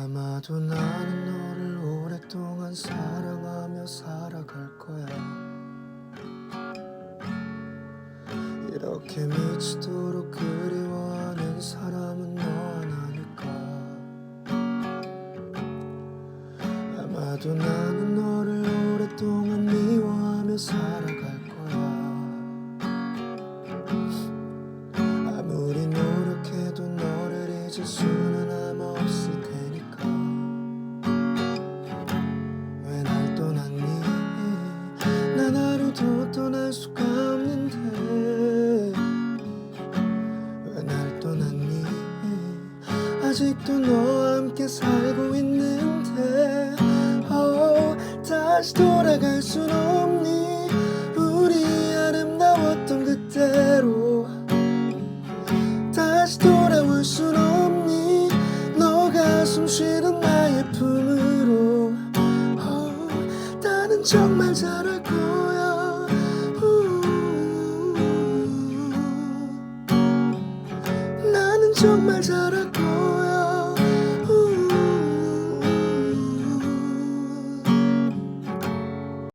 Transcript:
아마도 나는 너를 오랫동안 사랑하며 살아갈 거야. 이렇게 미치도록 그리워하는 사람은 너 하나니까? 아마도 나는 너를 오랫동안 미워하며 살아갈 거야. 아무리 노력해도 너를 잊을 수 아직도 너와 함께 살고 있는데. oh, 다시 돌아갈 순 없니? 우리 아름다웠던 그때로. 다시 돌아올 순 없니? 너가 숨쉬는 나의 품으로. oh, 나는 정말 잘할 거야 정말 잘할 거야.